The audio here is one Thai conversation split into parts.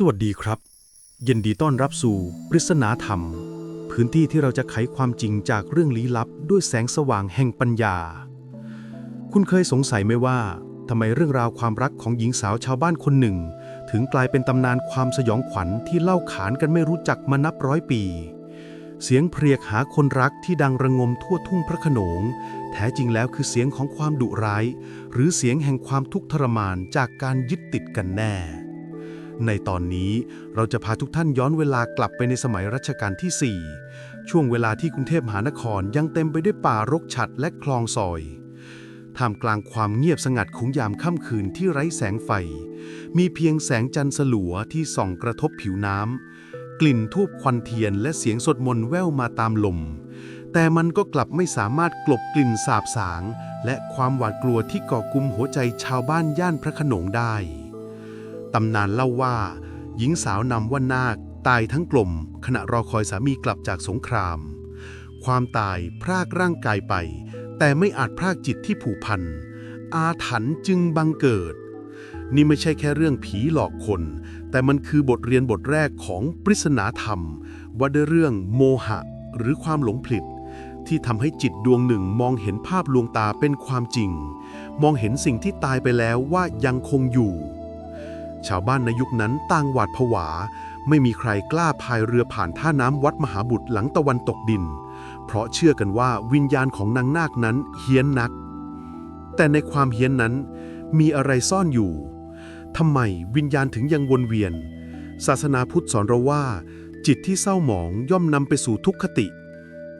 สวัสดีครับ ยินดีต้อนรับสู่ปริศนาธรรม พื้นที่ที่เราจะไขความจริงจากเรื่องลี้ลับ ด้วยแสงสว่างแห่งปัญญา คุณเคยสงสัยไหมว่าทำไมเรื่องราวความรักของหญิงสาวชาวบ้านคนหนึ่ง ถึงกลายเป็นตำนานความสยองขวัญที่เล่าขานกันไม่รู้จักมานับร้อยปี เสียงเพรียกหาคนรักที่ดังระงมทั่วทุ่งพระโขนง แท้จริงแล้วคือเสียงของความดุร้าย หรือเสียงแห่งความทุกข์ทรมานจากการยึดติดกันแน่ ในตอนนี้เราจะพาทุกท่านย้อนเวลากลับไปในสมัยรัชกาลที่ 4 ช่วงเวลาที่กรุงเทพมหานครยังเต็มไปด้วยป่ารกฉัดและคลองซอยท่ามกลางความเงียบสงัดของยามค่ำคืนที่ไร้แสงไฟ มีเพียงแสงจันทร์สลัวที่ส่องกระทบผิวน้ำ กลิ่นทูบควันเทียนและเสียงสดมนแว่วมาตามลม แต่มันก็กลับไม่สามารถกลบกลิ่นสาบสาง และความหวาดกลัวที่ก่อกุมหัวใจชาวบ้านย่านพระขนงได้ ตำนานเล่าว่า หญิงสาวนำว่านาคตายทั้งกลม ขณะรอคอยสามีกลับจากสงคราม ความตายพรากร่างกายไป แต่ไม่อาจพรากจิตที่ผูกพัน อาถรรพ์จึงบังเกิด นี่ไม่ใช่แค่เรื่องผีหลอกคน แต่มันคือบทเรียนบทแรกของปริศนาธรรม ว่าด้วยเรื่องโมหะ หรือความหลงผิดที่ทำให้จิตดวงหนึ่งมองเห็นภาพลวงตาเป็นความจริง มองเห็นสิ่งที่ตายไปแล้วว่ายังคงอยู่ ชาวบ้านในยุคนั้นต่างหวาดผวา ไม่มีใครกล้าพายเรือผ่านท่าน้ำวัดมหาบุตรหลังตะวันตกดิน เพราะเชื่อกันว่าวิญญาณของนางนาคนั้นเฮี้ยนนัก แต่ในความเฮี้ยนนั้นมีอะไรซ่อนอยู่ทำไมวิญญาณถึงยังวนเวียน ศาสนาพุทธสอนเราว่า จิตที่เศร้าหมองย่อมนำไปสู่ทุกขติ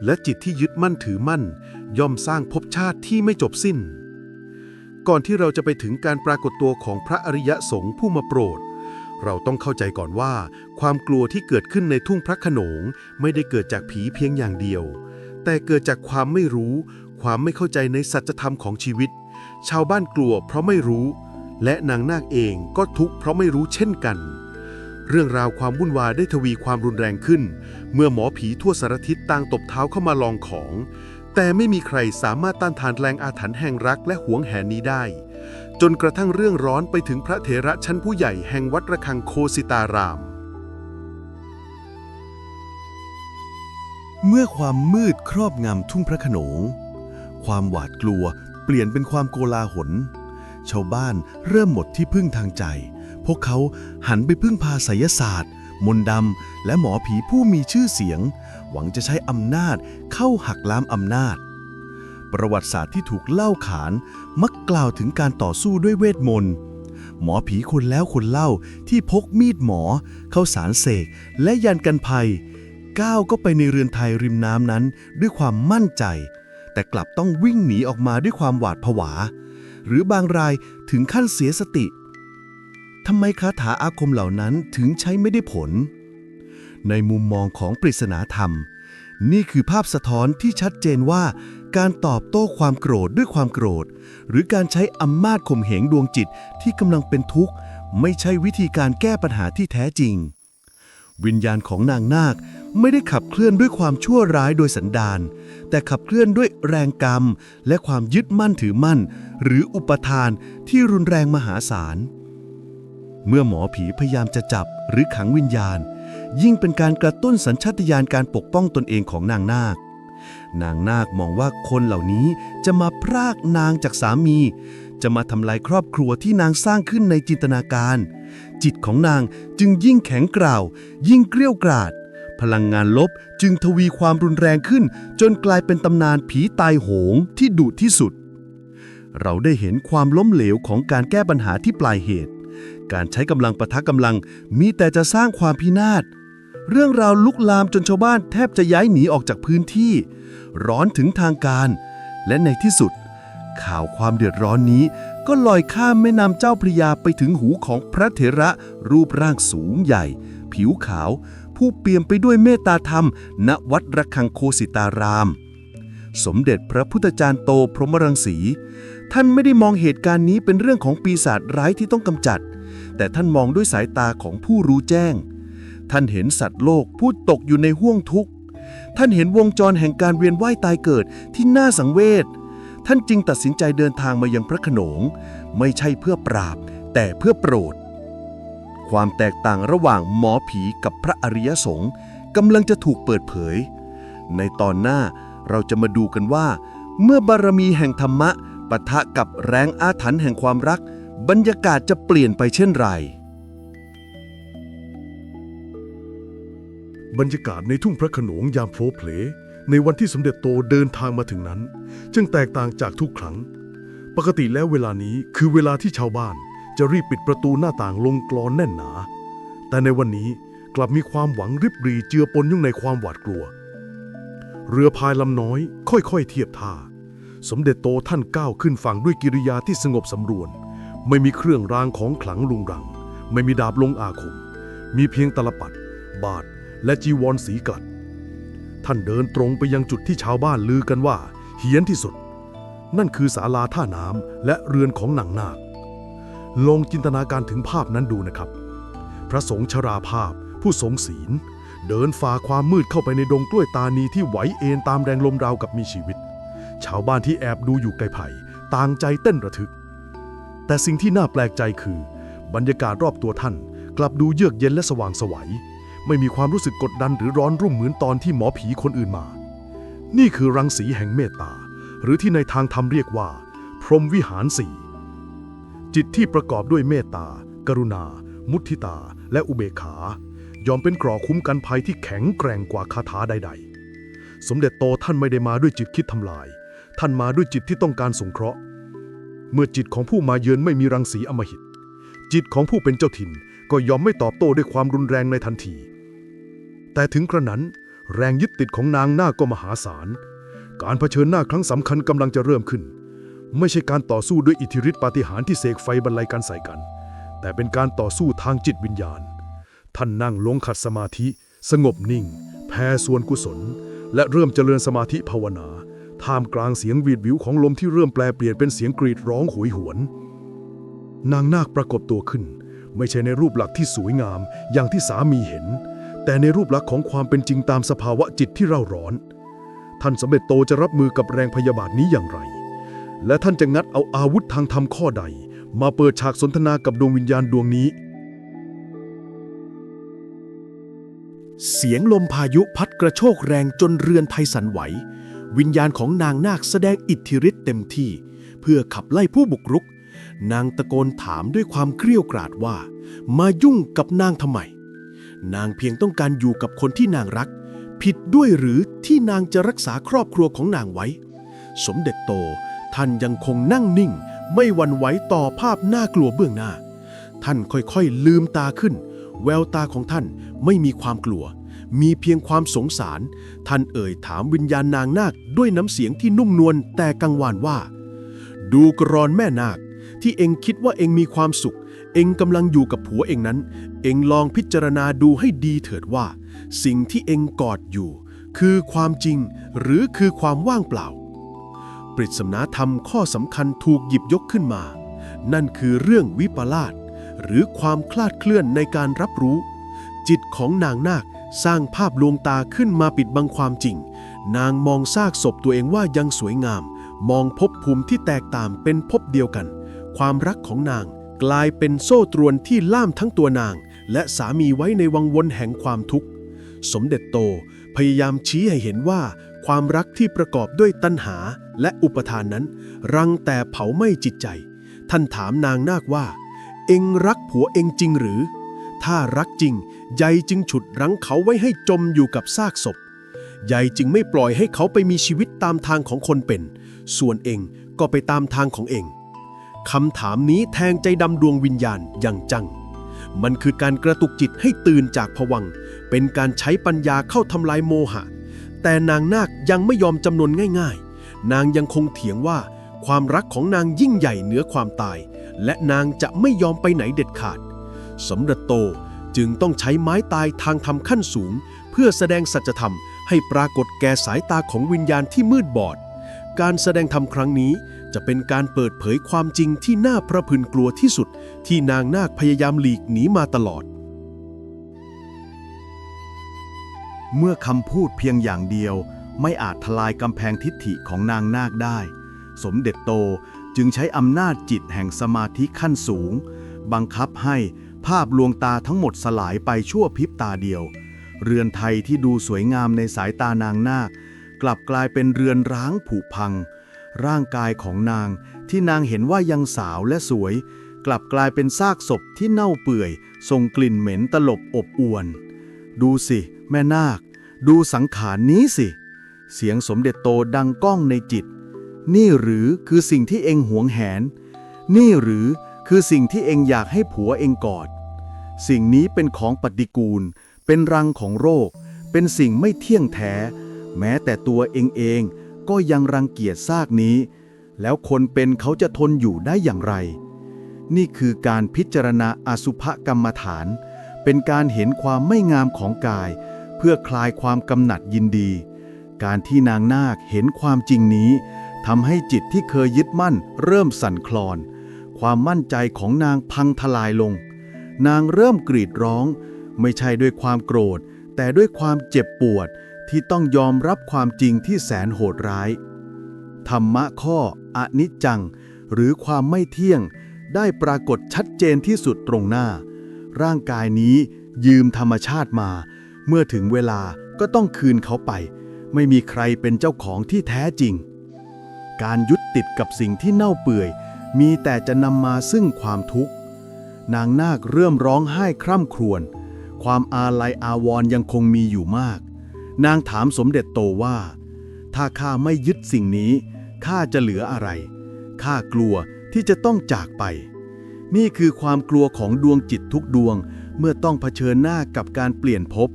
และจิตที่ยึดมั่นถือมั่น ย่อมสร้างภพชาติที่ไม่จบสิ้น ก่อนที่เราจะไปถึงการปรากฏตัวของพระอริยสงฆ์ผู้มาโปรด เราต้องเข้าใจก่อนว่า ความกลัวที่เกิดขึ้นในทุ่งพระขนง ไม่ได้เกิดจากผีเพียงอย่างเดียว แต่เกิดจากความไม่รู้ ความไม่เข้าใจในสัจธรรมของชีวิต ชาวบ้านกลัวเพราะไม่รู้ และนางนาคเองก็ทุกข์เพราะไม่รู้เช่นกันเรื่องราวความวุ่นวายได้ทวีความรุนแรงขึ้น เมื่อหมอผีทั่วสารทิศต่างตบเท้าเข้ามาลองของ แต่ไม่มีใครสามารถต้านทานแรงอาถรรพ์แห่งรักและหวงแหนนี้ได้ จนกระทั่งเรื่องร้อนไปถึงพระเถระชั้นผู้ใหญ่แห่งวัดระฆังโคสิตาราม เมื่อความมืดครอบงำทุ่งพระขนง ความหวาดกลัวเปลี่ยนเป็นความโกลาหล ชาวบ้านเริ่มหมดที่พึ่งทางใจ พวกเขาหันไปพึ่งพาไสยศาสตร์ มนต์ดำและหมอผีผู้มีชื่อเสียง หวังจะใช้อำนาจเข้าหักล้ามอำนาจ ประวัติศาสตร์ที่ถูกเล่าขานมักกล่าวถึงการต่อสู้ด้วยเวทมนต์หมอผีคนแล้วคนเล่าที่พกมีดหมอ เข้าสารเสก และยันกันภัย ก้าวก็ไปในเรือนไทยริมน้ำนั้นด้วยความมั่นใจ แต่กลับต้องวิ่งหนีออกมาด้วยความหวาดผวา หรือบางรายถึงขั้นเสียสติทำไมคาถาอาคมเหล่านั้นถึงใช้ไม่ได้ผล ในมุมมองของปริศนาธรรม นี่คือภาพสะท้อนที่ชัดเจนว่า การตอบโต้ความโกรธด้วยความโกรธ หรือการใช้อำนาจข่มเหงดวงจิตที่กำลังเป็นทุกข์ ไม่ใช่วิธีการแก้ปัญหาที่แท้จริง วิญญาณของนางนาคไม่ได้ขับเคลื่อนด้วยความชั่วร้ายโดยสันดาน แต่ขับเคลื่อนด้วยแรงกรรม และความยึดมั่นถือมั่น หรืออุปทานที่รุนแรงมหาศาล เมื่อหมอผีพยายามจะจับหรือขังวิญญาณ ยิ่งเป็นการกระตุ้นสัญชาตญาณการปกป้องตนเองของนางนาค นางนาคมองว่าคนเหล่านี้จะมาพรากนางจากสามี จะมาทำลายครอบครัวที่นางสร้างขึ้นในจินตนาการ จิตของนางจึงยิ่งแข็งกร้าว ยิ่งเกรี้ยวกราดพลังงานลบจึงทวีความรุนแรงขึ้น จนกลายเป็นตำนานผีตายโหงที่ดุที่สุด เราได้เห็นความล้มเหลวของการแก้ปัญหาที่ปลายเหตุ การใช้กำลังปะทะกำลังมีแต่จะสร้างความพินาศ เรื่องราวลุกลามจนชาวบ้านแทบจะย้ายหนีออกจากพื้นที่ ร้อนถึงทางการ และในที่สุด ข่าวความเดือดร้อนนี้ ก็ลอยข้ามแม่น้ำเจ้าพระยาไปถึงหูของพระเถระรูปร่างสูงใหญ่ ผิวขาว ผู้เปี่ยมไปด้วยเมตตาธรรม ณวัดระฆังโคสิตาราม สมเด็จพระพุทธจารย์โตพรหมรังสี ท่านไม่ได้มองเหตุการณ์นี้เป็นเรื่องของปีศาจร้ายที่ต้องกำจัด แต่ท่านมองด้วยสายตาของผู้รู้แจ้ง ท่านเห็นสัตว์โลกผู้ตกอยู่ในห้วงทุกข์ ท่านเห็นวงจรแห่งการเวียนว่ายตายเกิดที่น่าสังเวช ท่านจึงตัดสินใจเดินทางมายังพระโขนง ไม่ใช่เพื่อปราบ แต่เพื่อโปรด ความแตกต่างระหว่างหมอผีกับพระอริยสงฆ์กำลังจะถูกเปิดเผย ในตอนหน้าเราจะมาดูกันว่า เมื่อบารมีแห่งธรรมะปะทะกับแรงอาถรรพ์แห่งความรัก บรรยากาศจะเปลี่ยนไปเช่นไร บรรยากาศในทุ่งพระขนงยามโผล่เพล ในวันที่สมเด็จโตเดินทางมาถึงนั้น จึงแตกต่างจากทุกครั้ง ปกติแล้วเวลานี้คือเวลาที่ชาวบ้านจะรีบปิดประตูหน้าต่างลงกลอนแน่นหนา แต่ในวันนี้กลับมีความหวังริบรีเจือปนยู่งในความหวาดกลัว เรือพายลำน้อย ค่อยๆ เทียบท่า สมเด็จโตท่านก้าวขึ้นฝั่งด้วยกิริยาที่สงบสำรวน ไม่มีเครื่องรางของขลังลุงรัง ไม่มีดาบลงอาคม มีเพียงตลปัด บาท และจีวรสีกลัด ท่านเดินตรงไปยังจุดที่ชาวบ้านลือกันว่า เฮี้ยนที่สุด นั่นคือศาลาท่าน้ำและเรือนของหนางนาคลองจินตนาการถึงภาพนั้นดูนะครับ พระสงฆ์ชราภาพ ผู้ทรงศีล เดินฝ่าความมืดเข้าไปในดงกล้วยตานีที่ไหวเอ็นตามแรงลมราวกับมีชีวิต ชาวบ้านที่แอบดูอยู่ไกลไผ่ต่างใจเต้นระทึก แต่สิ่งที่น่าแปลกใจคือ บรรยากาศรอบตัวท่าน กลับดูเยือกเย็นและสว่างสวัย ไม่มีความรู้สึกกดดันหรือร้อนรุ่มเหมือนตอนที่หมอผีคนอื่นมา นี่คือรังสีแห่งเมตตา หรือที่ในทางธรรมเรียกว่า พรหมวิหารสี่จิตที่ประกอบด้วยเมตตา กรุณา มุทิตา และอุเบกขา ยอมเป็นกรอคุ้มกันภัยที่แข็งแกร่งกว่าคาถาใด ๆ สมเด็จโตท่านไม่ได้มาด้วยจิตคิดทำลาย ท่านมาด้วยจิตที่ต้องการสงเคราะห์ เมื่อจิตของผู้มาเยือนไม่มีรังสีอมหิต จิตของผู้เป็นเจ้าถิ่นก็ยอมไม่ตอบโต้ด้วยความรุนแรงในทันที แต่ถึงกระนั้น แรงยึดติดของนางนาคก็มหาศาล การเผชิญหน้าครั้งสำคัญกำลังจะเริ่มขึ้น ไม่ใช่การต่อสู้ด้วยอิทธิฤทธิปาฏิหาริย์ที่เสกไฟบรรลัยกันใส่กัน แต่เป็นการต่อสู้ทางจิตวิญญาณ ท่านนั่งลงขัดสมาธิ สงบนิ่ง แผ่ส่วนกุศล และเริ่มเจริญสมาธิภาวนา ท่ามกลางเสียงหวีดวิวของลมที่เริ่มแปลเปลี่ยนเป็นเสียงกรีดร้องโหยหวน นางนาคปรากฏตัวขึ้น ไม่ใช่ในรูปหลักที่สวยงามอย่างที่สามีเห็น แต่ในรูปลักษณ์ของความเป็นจริงตามสภาวะจิตที่เร่าร้อน ท่านสมเด็จโตจะรับมือกับแรงพยาบาทนี้อย่างไร และท่านจะงัดเอาอาวุธทางธรรมข้อใด มาเปิดฉากสนทนากับดวงวิญญาณดวงนี้ เสียงลมพายุพัดกระโชกแรงจนเรือนไทยสันไหว วิญญาณของนางนาคแสดงอิทธิฤทธิ์เต็มที่ เพื่อขับไล่ผู้บุกรุก นางตะโกนถามด้วยความเกรี้ยวกราดว่า มายุ่งกับนางทำไม นางเพียงต้องการอยู่กับคนที่นางรัก ผิดด้วยหรือที่นางจะรักษาครอบครัวของนางไว้ สมเด็จโตท่านยังคงนั่งนิ่ง ไม่หวั่นไหวต่อภาพน่ากลัวเบื้องหน้า ท่านค่อยๆลืมตาขึ้น แววตาของท่านไม่มีความกลัว มีเพียงความสงสาร ท่านเอ่ยถามวิญญาณนางนาคด้วยน้ำเสียงที่นุ่มนวลแต่กังวานว่า ดูกรอนแม่นาคที่เองคิดว่าเองมีความสุข เองกำลังอยู่กับผัวเองนั้น เองลองพิจารณาดูให้ดีเถิดว่า สิ่งที่เองกอดอยู่ คือความจริงหรือคือความว่างเปล่า ปริศนาธรรมข้อสำคัญถูกหยิบยกขึ้นมา นั่นคือเรื่องวิปลาสหรือความคลาดเคลื่อนในการรับรู้ จิตของนางนาคสร้างภาพลวงตาขึ้นมาปิดบังความจริง นางมองซากศพตัวเองว่ายังสวยงาม มองภพภูมิที่แตกต่างเป็นภพเดียวกัน ความรักของนาง กลายเป็นโซ่ตรวนที่ล่ามทั้งตัวนาง และสามีไว้ในวังวนแห่งความทุกข์ สมเด็จโตพยายามชี้ให้เห็นว่า ความรักที่ประกอบด้วยตัณหาและอุปทานนั้น รังแต่เผาไหม้จิตใจ ท่านถามนางนาคว่า เอ็งรักผัวเอ็งจริงหรือ ถ้ารักจริงใยจึงฉุดรั้งเขาไว้ให้จมอยู่กับซากศพใยจึงไม่ปล่อยให้เขาไปมีชีวิตตามทางของคนเป็น ส่วนเองก็ไปตามทางของเอง คำถามนี้แทงใจดำดวงวิญญาณอย่างจัง มันคือการกระตุกจิตให้ตื่นจากผวัง เป็นการใช้ปัญญาเข้าทำลายโมหะ แต่นางนาคยังไม่ยอมจำนนง่ายๆ นางยังคงเถียงว่า ความรักของนางยิ่งใหญ่เหนือความตาย และนางจะไม่ยอมไปไหนเด็ดขาด สมเด็จโตจึงต้องใช้ไม้ตายทางธรรมขั้นสูง เพื่อแสดงสัจธรรมให้ปรากฏแก่สายตาของวิญญาณที่มืดบอด การแสดงธรรมครั้งนี้ จะเป็นการเปิดเผยความจริงที่น่าพระพึงกลัวที่สุด ที่นางนาคพยายามหลีกหนีมาตลอด เมื่อคำพูดเพียงอย่างเดียว ไม่อาจทลายกำแพงทิฏฐิของนางนาคได้ สมเด็จโตจึงใช้อำนาจจิตแห่งสมาธิขั้นสูง บังคับให้ภาพลวงตาทั้งหมดสลายไปชั่วพริบตาเดียว เรือนไทยที่ดูสวยงามในสายตานางนาค กลับกลายเป็นเรือนร้างผุพัง ร่างกายของนาง ที่นางเห็นว่ายังสาวและสวย กลับกลายเป็นซากศพที่เน่าเปื่อยส่งกลิ่นเหม็นตลบอบอวน ดูสิ แม่นาค ดูสังขารนี้สิ เสียงสมเด็จโตดังก้องในจิต นี่หรือคือสิ่งที่เองหวงแหน นี่หรือคือสิ่งที่เองอยากให้ผัวเองกอด สิ่งนี้เป็นของปฏิกูล เป็นรังของโรค เป็นสิ่งไม่เที่ยงแท้ แม้แต่ตัวเองเอง ก็ยังรังเกียจซากนี้ แล้วคนเป็นเขาจะทนอยู่ได้อย่างไร นี่คือการพิจารณาอสุภกรรมฐาน เป็นการเห็นความไม่งามของกาย เพื่อคลายความกำหนัดยินดี การที่นางนาคเห็นความจริงนี้ทำให้จิตที่เคยยึดมั่นเริ่มสั่นคลอน ความมั่นใจของนางพังทลายลง นางเริ่มกรีดร้อง ไม่ใช่ด้วยความโกรธ แต่ด้วยความเจ็บปวด ที่ต้องยอมรับความจริงที่แสนโหดร้าย ธรรมะข้ออนิจจัง หรือความไม่เที่ยง ได้ปรากฏชัดเจนที่สุดตรงหน้า ร่างกายนี้ยืมธรรมชาติมา เมื่อถึงเวลาก็ต้องคืนเขาไป ไม่มีใครเป็นเจ้าของที่แท้จริง การยึดติดกับสิ่งที่เน่าเปื่อย มีแต่จะนำมาซึ่งความทุกข์ นางนาคเริ่มร้องไห้คร่ำครวญ ความอาลัยอาวรณ์ยังคงมีอยู่มาก นางถามสมเด็จโตว่า ถ้าข้าไม่ยึดสิ่งนี้ข้าจะเหลืออะไรข้ากลัวที่จะต้องจากไป นี่คือความกลัวของดวงจิตทุกดวง เมื่อต้องเผชิญหน้ากับการเปลี่ยนภพ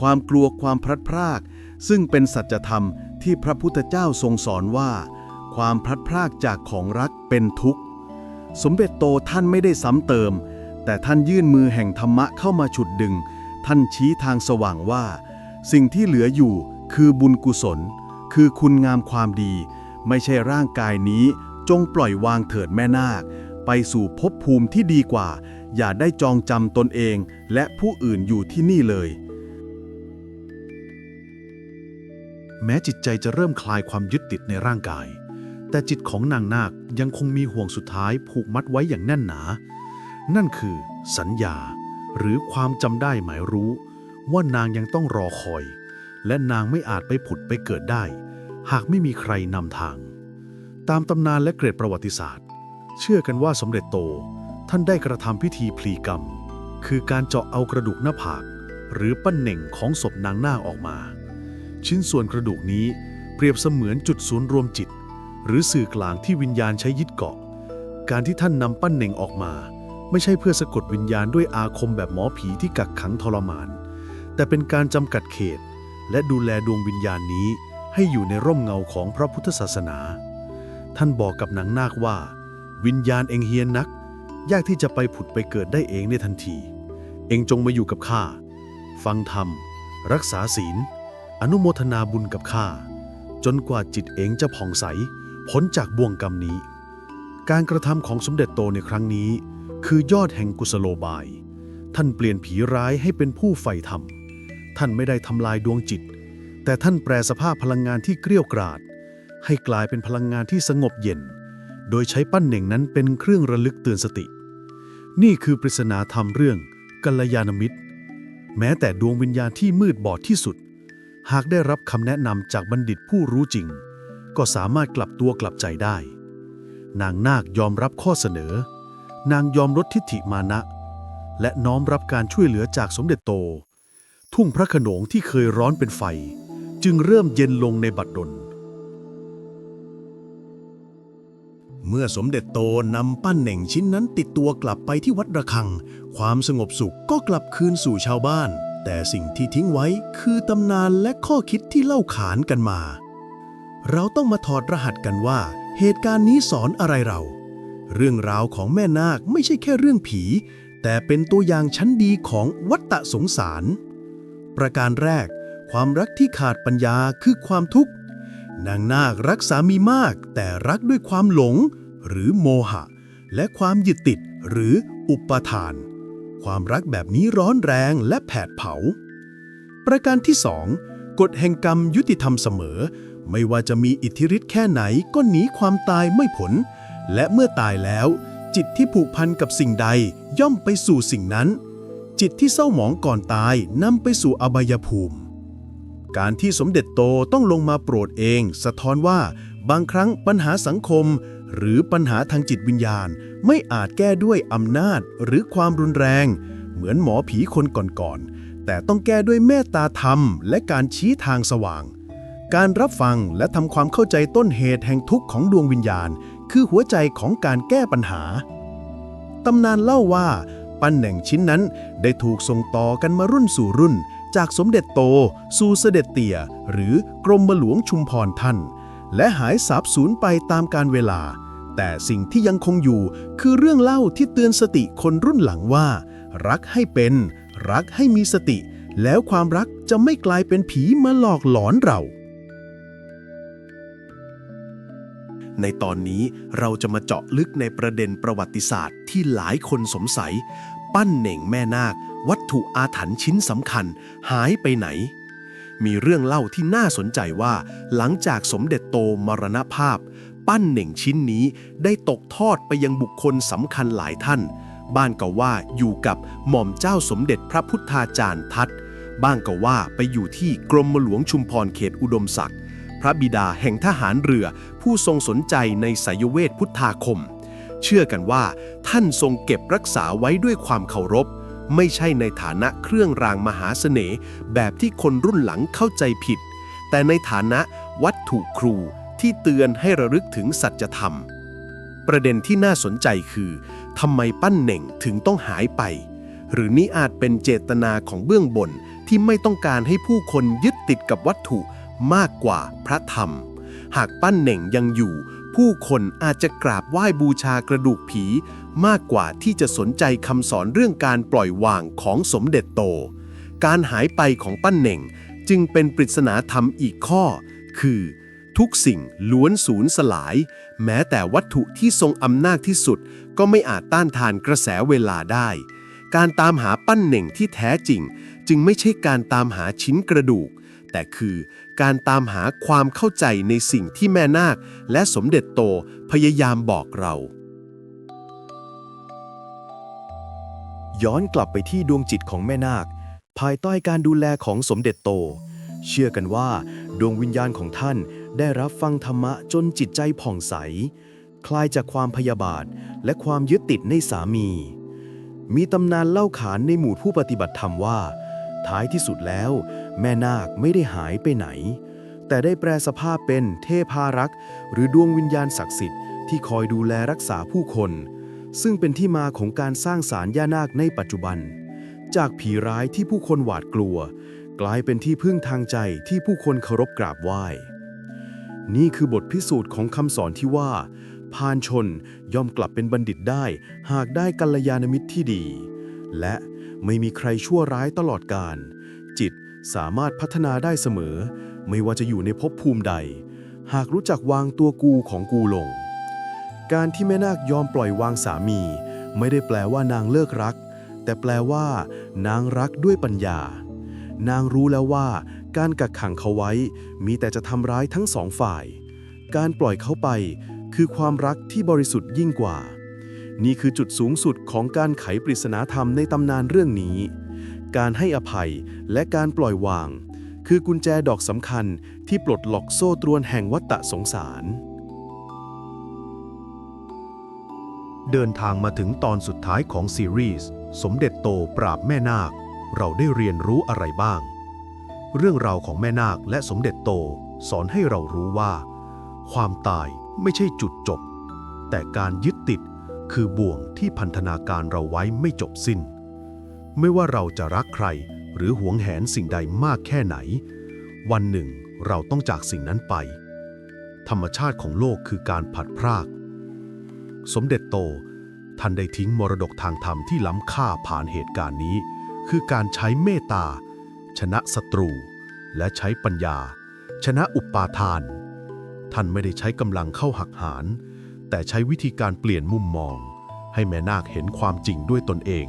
ความกลัวความพลัดพราก ซึ่งเป็นสัจธรรมที่พระพุทธเจ้าทรงสอนว่า ความพลัดพรากจากของรักเป็นทุกข์ สมเด็จโตท่านไม่ได้ซ้ำเติม แต่ท่านยื่นมือแห่งธรรมะเข้ามาฉุดดึง ท่านชี้ทางสว่างว่า สิ่งที่เหลืออยู่คือบุญกุศล คือคุณงามความดี ไม่ใช่ร่างกายนี้จงปล่อยวางเถิดแม่นาค ไปสู่ภพภูมิที่ดีกว่า อย่าได้จองจำตนเองและผู้อื่นอยู่ที่นี่เลย แม้จิตใจจะเริ่มคลายความยึดติดในร่างกาย แต่จิตของนางนาคยังคงมีห่วงสุดท้ายผูกมัดไว้อย่างแน่นหนา นั่นคือ สัญญา หรือความจำได้หมายรู้ ว่านางยังต้องรอคอย และนางไม่อาจไปผุดไปเกิดได้ หากไม่มีใครนำทาง ตามตำนานและเกร็ดประวัติศาสตร์ เชื่อกันว่าสมเด็จโตท่านได้กระทำพิธีพลีกรรม คือการเจาะเอากระดูกหน้าผาก หรือปั้นเหน่งของศพนางนาคออกมา ชิ้นส่วนกระดูกนี้เปรียบเสมือนจุดศูนย์รวมจิต หรือสื่อกลางที่วิญญาณใช้ยึดเกาะ การที่ท่านนำปั้นเหน่งออกมา ไม่ใช่เพื่อสะกดวิญญาณด้วยอาคมแบบหมอผีที่กักขังทรมาน แต่เป็นการจำกัดเขต และดูแลดวงวิญญาณนี้ให้อยู่ในร่มเงาของพระพุทธศาสนา ท่านบอกกับนางนาคว่า วิญญาณเองเฮียนนัก ยากที่จะไปผุดไปเกิดได้เองในทันที เองจงมาอยู่กับข้า ฟังธรรม รักษาศีล อนุโมทนาบุญกับข้า จนกว่าจิตเองจะผ่องใสพ้นจากบ่วงกรรมนี้ การกระทำของสมเด็จโตในครั้งนี้ คือยอดแห่งกุศโลบาย ท่านเปลี่ยนผีร้ายให้เป็นผู้ใฝ่ธรรม ท่านไม่ได้ทำลายดวงจิต แต่ท่านแปลสภาพพลังงานที่เกลี้ยกราด ให้กลายเป็นพลังงานที่สงบเย็น โดยใช้ปั้นเหน่งนั้นเป็นเครื่องระลึกเตือนสติ นี่คือปริศนาธรรมเรื่องกัลยาณมิตร แม้แต่ดวงวิญญาณที่มืดบอดที่สุด หากได้รับคำแนะนำจากบัณฑิตผู้รู้จริง ก็สามารถกลับตัวกลับใจได้ นางนาคยอมรับข้อเสนอ นางยอมลดทิฐิมานะ และน้อมรับการช่วยเหลือจากสมเด็จโต ทุ่งพระขนงที่เคยร้อนเป็นไฟ จึงเริ่มเย็นลงในบัดดล เมื่อสมเด็จโตนำปั้นเหน่งชิ้นนั้นติดตัวกลับไปที่วัดระฆัง ความสงบสุขก็กลับคืนสู่ชาวบ้าน แต่สิ่งที่ทิ้งไว้คือตำนานและข้อคิดที่เล่าขานกันมา เราต้องมาถอดรหัสกันว่า เหตุการณ์นี้สอนอะไรเรา เรื่องราวของแม่นาคไม่ใช่แค่เรื่องผี แต่เป็นตัวอย่างชั้นดีของวัฏฏะสงสาร ประการแรก ความรักที่ขาดปัญญาคือความทุกข์ นางนาครักสามีมาก แต่รักด้วยความหลง หรือโมหะ และความยึดติดหรืออุปทาน ความรักแบบนี้ร้อนแรงและแผดเผา ประการที่สองกฎแห่งกรรมยุติธรรมเสมอ ไม่ว่าจะมีอิทธิฤทธิ์แค่ไหนก็หนีความตายไม่ผล และเมื่อตายแล้ว จิตที่ผูกพันกับสิ่งใดย่อมไปสู่สิ่งนั้น จิตที่เศร้าหมองก่อนตายนำไปสู่อบายภูมิ การที่สมเด็จโตต้องลงมาโปรดเอง สะท้อนว่าบางครั้งปัญหาสังคม หรือปัญหาทางจิตวิญญาณ ไม่อาจแก้ด้วยอำนาจหรือความรุนแรง เหมือนหมอผีคนก่อนๆแต่ต้องแก้ด้วยเมตตาธรรม และการชี้ทางสว่าง การรับฟังและทำความเข้าใจต้นเหตุแห่งทุกข์ของดวงวิญญาณ คือหัวใจของการแก้ปัญหาตำนานเล่าว่า ปั้นแหน่งชิ้นนั้น ได้ถูกส่งต่อกันมารุ่นสู่รุ่น จากสมเด็จโต สู่เสด็จเตี่ย หรือกรมหลวงชุมพรท่าน และหายสาบสูญไปตามการเวลา แต่สิ่งที่ยังคงอยู่คือเรื่องเล่าที่เตือนสติคนรุ่นหลังว่า รักให้เป็น รักให้มีสติ แล้วความรักจะไม่กลายเป็นผีมาหลอกหลอนเรา ในตอนนี้เราจะมาเจาะลึกในประเด็นประวัติศาสตร์ที่หลายคนสงสัย ปั้นเหน่งแม่นาค วัตถุอาถรรพ์ชิ้นสำคัญ หายไปไหน มีเรื่องเล่าที่น่าสนใจว่า หลังจากสมเด็จโตมรณภาพ ปั้นเหน่งชิ้นนี้ได้ตกทอดไปยังบุคคลสำคัญหลายท่าน บ้านก็ว่าอยู่กับหม่อมเจ้าสมเด็จพระพุทธาจารย์ทัตบ้างก็ว่าไปอยู่ที่กรมหลวงชุมพรเขตอุดมศักดิ์พระบิดาแห่งทหารเรือ ผู้ทรงสนใจในสายเวทพุทธาคม เชื่อกันว่า ท่านทรงเก็บรักษาไว้ด้วยความเคารพ ไม่ใช่ในฐานะเครื่องรางมหาเสน่ห์แบบที่คนรุ่นหลังเข้าใจผิด แต่ในฐานะวัตถุครูที่เตือนให้ระลึกถึงสัจธรรม ประเด็นที่น่าสนใจคือทำไมปั้นเหน่งถึงต้องหายไป หรือนี่อาจเป็นเจตนาของเบื้องบนที่ไม่ต้องการให้ผู้คนยึดติดกับวัตถุมากกว่าพระธรรม หากปั้นเหน่งยังอยู่ ผู้คนอาจจะกราบไหว้บูชากระดูกผี มากกว่าที่จะสนใจคำสอนเรื่องการปล่อยวางของสมเด็จโต การหายไปของปั้นเหน่งจึงเป็นปริศนาธรรมอีกข้อ คือ ทุกสิ่งล้วนสูญสลาย แม้แต่วัตถุที่ทรงอำนาจที่สุด ก็ไม่อาจต้านทานกระแสเวลาได้ การตามหาปั้นเหน่งที่แท้จริง จึงไม่ใช่การตามหาชิ้นกระดูก แต่คือการตามหาความเข้าใจในสิ่งที่แม่นาค และสมเด็จโตพยายามบอกเรา ย้อนกลับไปที่ดวงจิตของแม่นาค ภายใต้การดูแลของสมเด็จโต เชื่อกันว่า ดวงวิญญาณของท่านได้รับฟังธรรมะจนจิตใจผ่องใส คลายจากความพยาบาทและความยึดติดในสามี มีตำนานเล่าขานในหมู่ผู้ปฏิบัติธรรมว่า ท้ายที่สุดแล้ว แม่นาคไม่ได้หายไปไหน แต่ได้แปลสภาพเป็นเทพารักษ์ หรือดวงวิญญาณศักดิ์สิทธิ์ที่คอยดูแลรักษาผู้คน ซึ่งเป็นที่มาของการสร้างสารย่านาคในปัจจุบัน จากผีร้ายที่ผู้คนหวาดกลัว กลายเป็นที่พึ่งทางใจที่ผู้คนเคารพกราบไหว้ นี่คือบทพิสูจน์ของคำสอนที่ว่าพานชนย่อมกลับเป็นบัณฑิตได้ หากได้กัลยาณมิตรที่ดี และ ไม่มีใครชั่วร้ายตลอดกาลจิตสามารถพัฒนาได้เสมอ ไม่ว่าจะอยู่ในภพภูมิใด หากรู้จักวางตัวกูของกูลง การที่แม่นาคยอมปล่อยวางสามี ไม่ได้แปลว่านางเลิกรัก แต่แปลว่า นางรักด้วยปัญญา นางรู้แล้วว่า การกักขังเขาไว้ มีแต่จะทำร้ายทั้งสองฝ่าย การปล่อยเขาไป คือความรักที่บริสุทธิ์ยิ่งกว่า นี่คือจุดสูงสุดของการไขปริศนาธรรมในตำนานเรื่องนี้ การให้อภัยและการปล่อยวาง คือกุญแจดอกสำคัญที่ปลดล็อกโซ่ตรวนแห่งวัฏฏะสงสาร เดินทางมาถึงตอนสุดท้ายของซีรีส์สมเด็จโตปราบแม่นาค เราได้เรียนรู้อะไรบ้าง เรื่องราวของแม่นาคและสมเด็จโตสอนให้เรารู้ว่า ความตายไม่ใช่จุดจบ แต่การยึดติด คือบ่วงที่พันธนาการเราไว้ไม่จบสิ้น ไม่ว่าเราจะรักใครหรือหวงแหนสิ่งใดมากแค่ไหน วันหนึ่งเราต้องจากสิ่งนั้นไป ธรรมชาติของโลกคือการผัดพราก สมเด็จโตท่านได้ทิ้งมรดกทางธรรมที่ล้ำค่าผ่านเหตุการณ์นี้ คือการใช้เมตตา ชนะศัตรู และใช้ปัญญา ชนะอุปาทาน ท่านไม่ได้ใช้กำลังเข้าหักหาร แต่ใช้วิธีการเปลี่ยนมุมมอง ให้แม่นาคเห็นความจริงด้วยตนเอง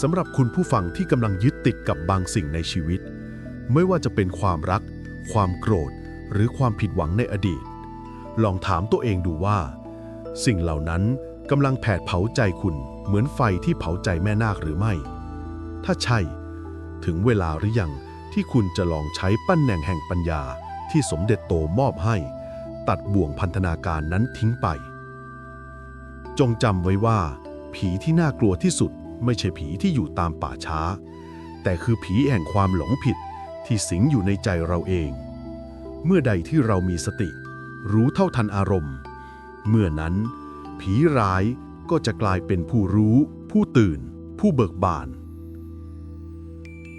สำหรับคุณผู้ฟังที่กำลังยึดติดกับบางสิ่งในชีวิต ไม่ว่าจะเป็นความรัก ความโกรธ หรือความผิดหวังในอดีต ลองถามตัวเองดูว่า สิ่งเหล่านั้นกำลังแผดเผาใจคุณ เหมือนไฟที่เผาใจแม่นาคหรือไม่ ถ้าใช่ ถึงเวลาหรือยังที่คุณจะลองใช้ปั้นแหน่งแห่งปัญญาที่สมเด็จโตมอบให้ ตัดบ่วงพันธนาการนั้นทิ้งไป จงจำไว้ว่า ผีที่น่ากลัวที่สุดไม่ใช่ผีที่อยู่ตามป่าช้า แต่คือผีแห่งความหลงผิดที่สิงอยู่ในใจเราเอง เมื่อใดที่เรามีสติ รู้เท่าทันอารมณ์ เมื่อนั้น ผีร้ายก็จะกลายเป็นผู้รู้ ผู้ตื่น ผู้เบิกบาน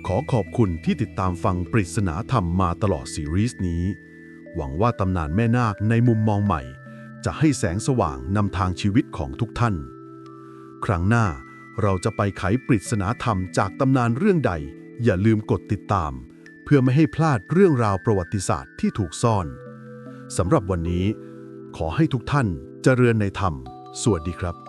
ขอขอบคุณที่ติดตามฟังปริศนาธรรมมาตลอดซีรีส์นี้ หวังว่าตำนานแม่นาคในมุมมองใหม่ จะให้แสงสว่างนำทางชีวิตของทุกท่าน ครั้งหน้าเราจะไปไขปริศนาธรรมจากตำนานเรื่องใด อย่าลืมกดติดตาม เพื่อไม่ให้พลาดเรื่องราวประวัติศาสตร์ที่ถูกซ่อนสำหรับวันนี้ ขอให้ทุกท่านเจริญในธรรม สวัสดีครับ